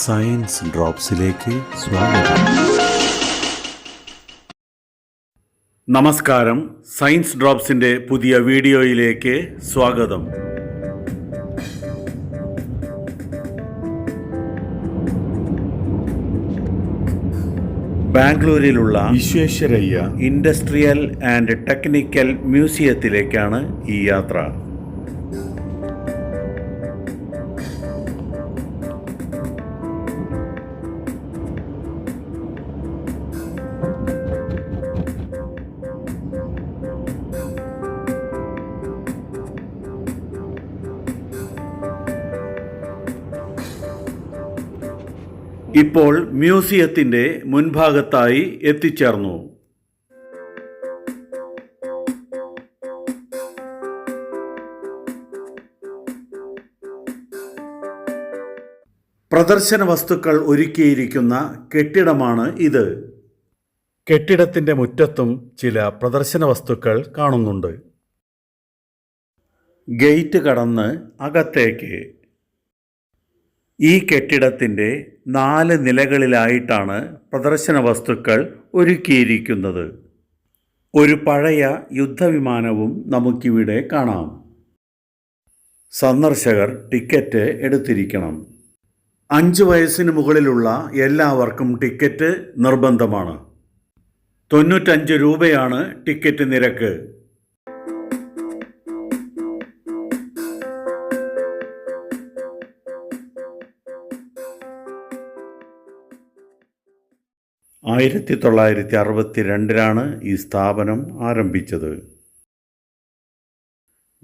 Science ഡ്രോപ്സിലേക്ക് സ്വാഗതം. നമസ്കാരം. Science ഡ്രോപ്സിന്റെ പുതിയ വീഡിയോയിലേക്ക് സ്വാഗതം. ബാംഗ്ലൂരിലുള്ള വിശ്വേശ്വരയ്യ ഇൻഡസ്ട്രിയൽ ആൻഡ് ടെക്നിക്കൽ മ്യൂസിയത്തിലേക്കാണ് ഈ യാത്ര. ഇപ്പോൾ മ്യൂസിയത്തിന്റെ മുൻഭാഗത്തായി എത്തിച്ചേർന്നു. പ്രദർശന വസ്തുക്കൾ ഒരുക്കിയിരിക്കുന്ന കെട്ടിടമാണ് ഇത്. കെട്ടിടത്തിന്റെ മുറ്റത്തും ചില പ്രദർശന വസ്തുക്കൾ കാണുന്നുണ്ട്. ഗേറ്റ് കടന്ന് അകത്തേക്ക്. ഈ കെട്ടിടത്തിന്റെ നാല് നിലകളിലായിട്ടാണ് പ്രദർശന വസ്തുക്കൾ ഒരുക്കിയിരിക്കുന്നത്. ഒരു പഴയ യുദ്ധവിമാനവും നമുക്കിവിടെ കാണാം. സന്ദർശകർ ടിക്കറ്റ് എടുത്തിരിക്കണം. അഞ്ച് വയസ്സിന് മുകളിലുള്ള എല്ലാവർക്കും ടിക്കറ്റ് നിർബന്ധമാണ്. തൊണ്ണൂറ്റഞ്ച് രൂപയാണ് ടിക്കറ്റ് നിരക്ക്. ആയിരത്തി തൊള്ളായിരത്തി അറുപത്തി രണ്ടിലാണ് ഈ സ്ഥാപനം ആരംഭിച്ചത്.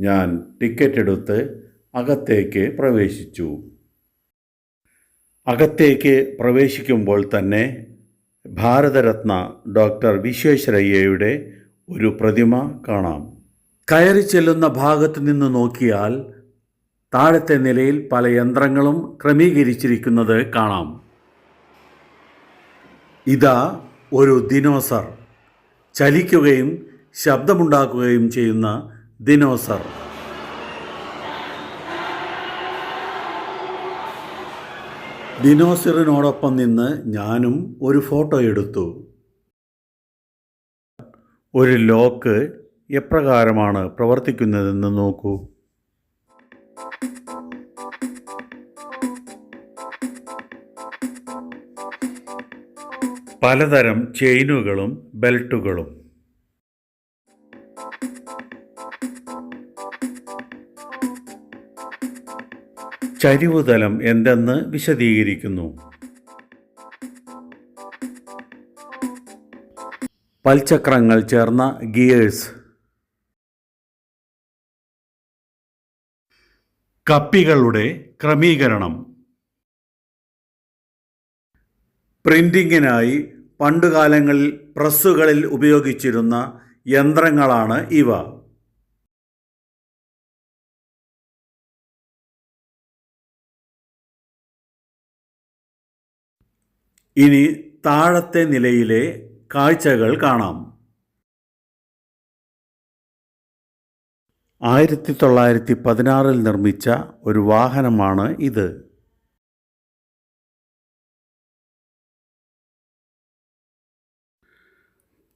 ഞാൻ ടിക്കറ്റ് എടുത്ത് അകത്തേക്ക് പ്രവേശിച്ചു. അകത്തേക്ക് പ്രവേശിക്കുമ്പോൾ തന്നെ ഭാരതരത്ന ഡോക്ടർ വിശ്വേശ്വരയ്യയുടെ ഒരു പ്രതിമ കാണാം. കയറി ചെല്ലുന്ന ഭാഗത്ത് നിന്ന് നോക്കിയാൽ താഴത്തെ നിലയിൽ പല യന്ത്രങ്ങളും ക്രമീകരിച്ചിരിക്കുന്നത് കാണാം. ഇതാ ഒരു ദിനോസർ. ചലിക്കുകയും ശബ്ദമുണ്ടാക്കുകയും ചെയ്യുന്ന ദിനോസർ. ദിനോസറിനോടൊപ്പം നിന്ന് ഞാനും ഒരു ഫോട്ടോ എടുത്തു. ഒരു ലോക്ക് എപ്രകാരമാണ് പ്രവർത്തിക്കുന്നതെന്ന് നോക്കൂ. പലതരം ചെയിനുകളും ബെൽറ്റുകളും. ചരിവുതലം എന്തെന്ന് വിശദീകരിക്കുന്നു. പൽചക്രങ്ങൾ ചേർന്ന ഗിയേഴ്സ്. കപ്പികളുടെ ക്രമീകരണം. പ്രിന്റിങ്ങിനായി പണ്ടുകാലങ്ങളിൽ പ്രസ്സുകളിൽ ഉപയോഗിച്ചിരുന്ന യന്ത്രങ്ങളാണ് ഇവ. ഇനി താഴത്തെ നിലയിലെ കാഴ്ചകൾ കാണാം. ആയിരത്തി തൊള്ളായിരത്തി പതിനാറിൽ നിർമ്മിച്ച ഒരു വാഹനമാണ് ഇത്.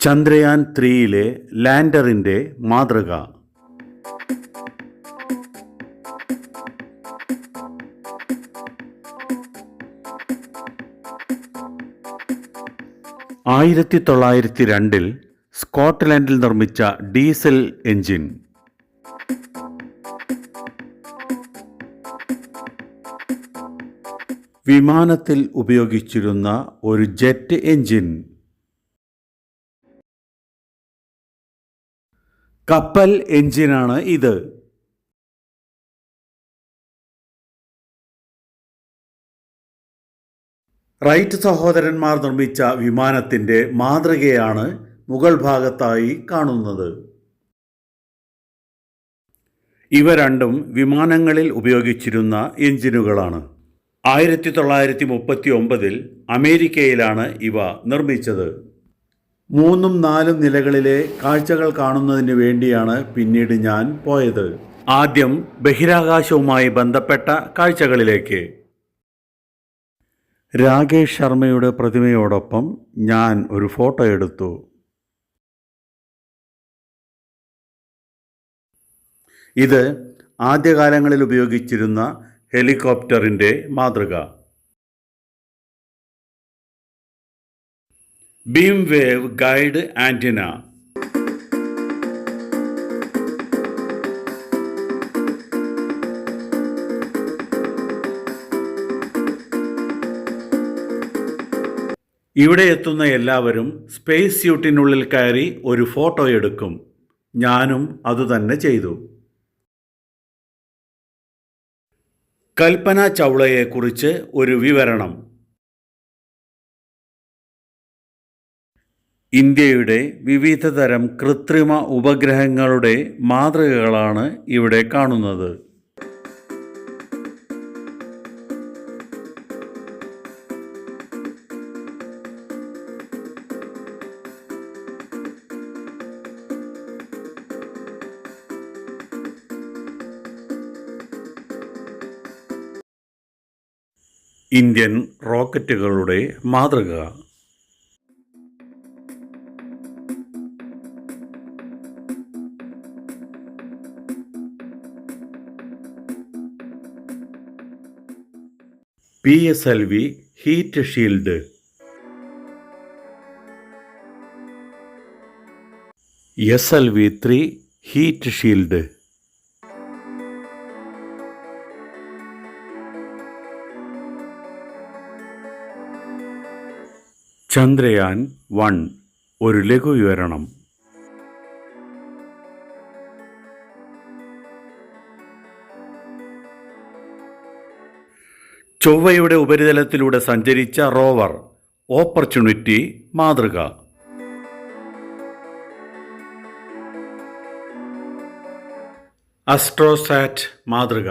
ചന്ദ്രയാൻ ത്രീയിലെ ലാൻഡറിന്റെ മാതൃക. ആയിരത്തി തൊള്ളായിരത്തി രണ്ടിൽ സ്കോട്ട്ലൻഡിൽ നിർമ്മിച്ച ഡീസൽ എഞ്ചിൻ വിമാനത്തിൽ ഉപയോഗിച്ചിരുന്ന ഒരു ജെറ്റ് എഞ്ചിൻ കപ്പൽ എഞ്ചിനാണ് ഇത്. റൈറ്റ് സഹോദരന്മാർ നിർമ്മിച്ച വിമാനത്തിന്റെ മാതൃകയാണ് മുകൾ ഭാഗത്തായി കാണുന്നത്. ഇവ രണ്ടും വിമാനങ്ങളിൽ ഉപയോഗിച്ചിരുന്ന എഞ്ചിനുകളാണ്. ആയിരത്തി തൊള്ളായിരത്തി മുപ്പത്തി ഒമ്പതിൽ അമേരിക്കയിലാണ് ഇവ നിർമ്മിച്ചത്. മൂന്നും നാലും നിലകളിലെ കാഴ്ചകൾ കാണുന്നതിന് വേണ്ടിയാണ് പിന്നീട് ഞാൻ പോയത്. ആദ്യം ബഹിരാകാശവുമായി ബന്ധപ്പെട്ട കാഴ്ചകളിലേക്ക്. രാകേഷ് ശർമ്മയുടെ പ്രതിമയോടൊപ്പം ഞാൻ ഒരു ഫോട്ടോ എടുത്തു. ഇത് ആദ്യകാലങ്ങളിൽ ഉപയോഗിച്ചിരുന്ന ഹെലികോപ്റ്ററിന്റെ മാതൃക. ബീം വേവ് ഗൈഡ് ആന്റിന ഇവിടെ എത്തുന്ന എല്ലാവരും സ്പേസ് സ്യൂട്ടിനുള്ളിൽ കയറി ഒരു ഫോട്ടോ എടുക്കും. ഞാനും അതുതന്നെ ചെയ്തു. കൽപ്പന ചൗളയെക്കുറിച്ച് ഒരു വിവരണം. ഇന്ത്യയുടെ വിവിധ തരം കൃത്രിമ ഉപഗ്രഹങ്ങളുടെ മാതൃകകളാണ് ഇവിടെ കാണുന്നത്. ഇന്ത്യൻ റോക്കറ്റുകളുടെ മാതൃക. P S L V heat shield. S L V three heat shield. Chandrayaan one ഒരു ലഘു ചൊവ്വയുടെ ഉപരിതലത്തിലൂടെ സഞ്ചരിച്ച റോവർ ഓപ്പർച്യൂണിറ്റി മാതൃക. അസ്ട്രോസാറ്റ് മാതൃക.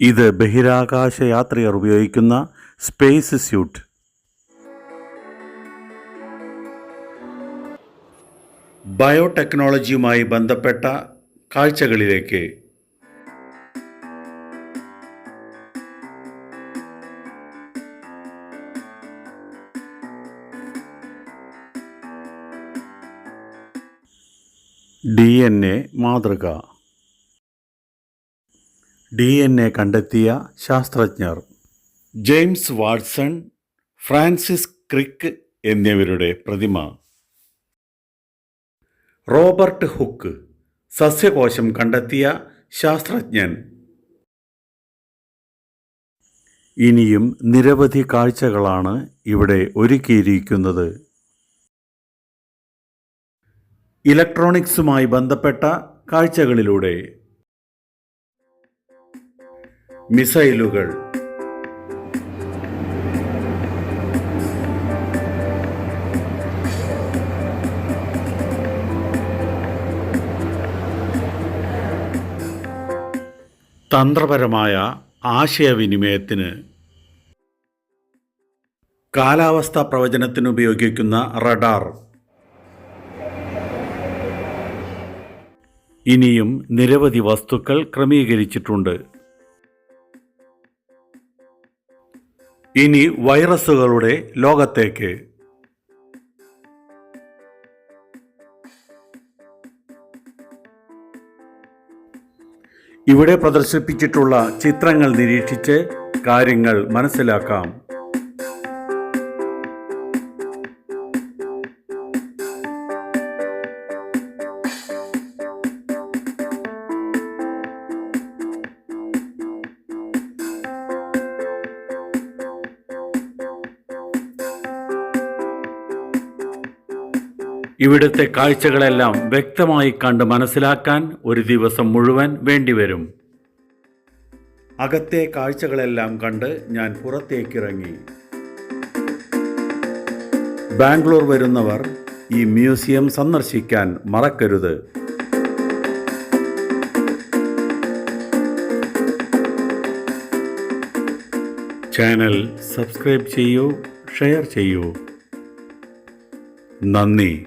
ഇത് ബഹിരാകാശ യാത്രികർ ഉപയോഗിക്കുന്ന സ്പേസ് സ്യൂട്ട്. ബയോടെക്നോളജിയുമായി ബന്ധപ്പെട്ട കാഴ്ചകളിലേക്ക്. ഡി എൻ എ മാതൃക. ഡി എൻ എ കണ്ടെത്തിയ ശാസ്ത്രജ്ഞർ. ജെയിംസ് വാട്സൺ ഫ്രാൻസിസ് ക്രിക്ക് എന്നിവരുടെ പ്രതിമ. Robert hook. സസ്യകോശം കണ്ടെത്തിയ ശാസ്ത്രജ്ഞൻ. ഇനിയും നിരവധി കാഴ്ചകളാണ് ഇവിടെ ഒരുക്കിയിരിക്കുന്നത്. ഇലക്ട്രോണിക്സുമായി ബന്ധപ്പെട്ട കാഴ്ചകളിലൂടെ. മിസൈലുകൾ. തന്ത്രപരമായ ആശയവിനിമയത്തിന് കാലാവസ്ഥാ പ്രവചനത്തിന് ഉപയോഗിക്കുന്ന റഡാർ. ഇനിയും നിരവധി വസ്തുക്കൾ ക്രമീകരിച്ചിട്ടുണ്ട്. ഇനി വൈറസുകളുടെ ലോകത്തേക്ക്. ഇവിടെ പ്രദർശിപ്പിച്ചിട്ടുള്ള ചിത്രങ്ങൾ നിരീക്ഷിച്ച് കാര്യങ്ങൾ മനസ്സിലാക്കാം. ഇവിടുത്തെ കാഴ്ചകളെല്ലാം വ്യക്തമായി കണ്ട് മനസ്സിലാക്കാൻ ഒരു ദിവസം മുഴുവൻ വേണ്ടിവരും. അകത്തെ കാഴ്ചകളെല്ലാം കണ്ട് ഞാൻ പുറത്തേക്കിറങ്ങി. ബാംഗ്ലൂർ വരുന്നവർ ഈ മ്യൂസിയം സന്ദർശിക്കാൻ മറക്കരുത്. ചാനൽ സബ്സ്ക്രൈബ് ചെയ്യൂ ഷെയർ ചെയ്യൂ. നന്ദി.